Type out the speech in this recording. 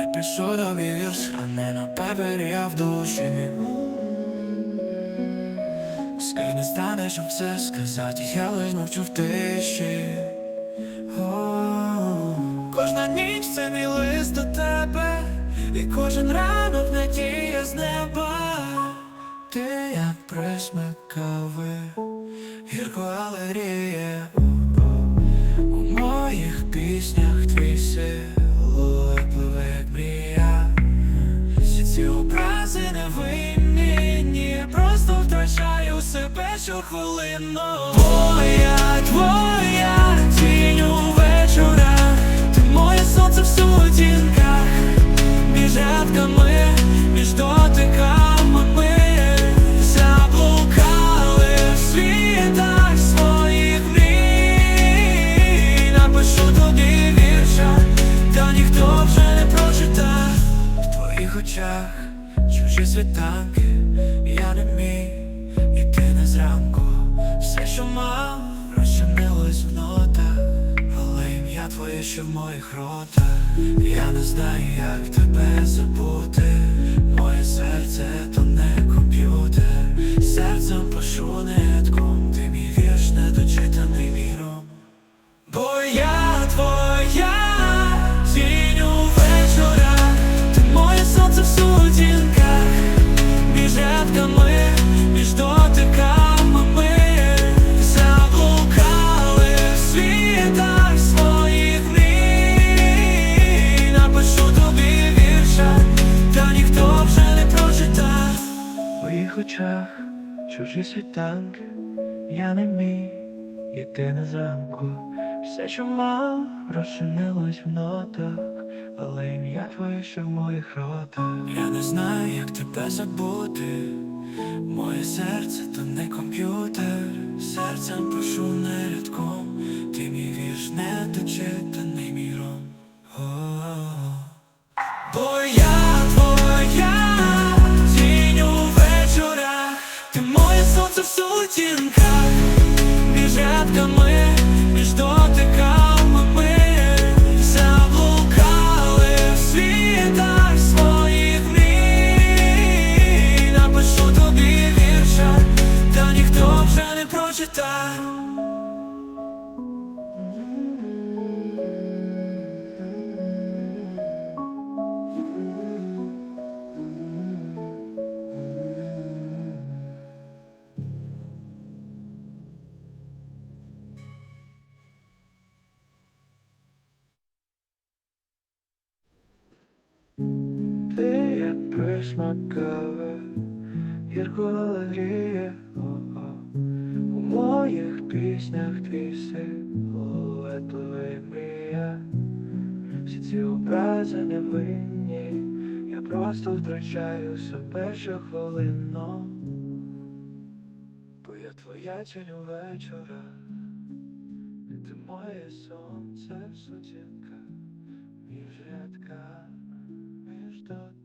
Напишу тобі вірш, а не на папері, а в душі. Скажи, не станеш щоб все сказати, я лиш мовчу в тиші. Кожна ніч це мій лист до тебе, і кожен ранок надія з неба. Ти як присмак кави, гірко галеріє себе щохвилину. Твоя, твоя тінь у вечорах, ти моє сонце в сутінках, між рядками, між дотиками ми заблукали в світах своїх мрій. Напишу тобі вірша, та ніхто вже не прочитав в твоїх очах чужі світанки, твоє ще в моїх ротах. Я не знаю, як тебе забути. Моє серце то не очах чужі світанки, я не мій. Єдине замку, все, що мав, розчинилось в нотах, але ім'я твоє ще в моїх ротах. Я не знаю, як тебе забути. Моє серце то не комп'ютер, сонце в сутінках, між Ти як присмак кави, гірко алегріє, у моїх піснях твій силует пливе мрія. Всі ці образи невинні, я просто втрачаю себе щохвилинно. Бо я твоя тінь у ти моє сонце в сутінках, між рядками, між дотиками.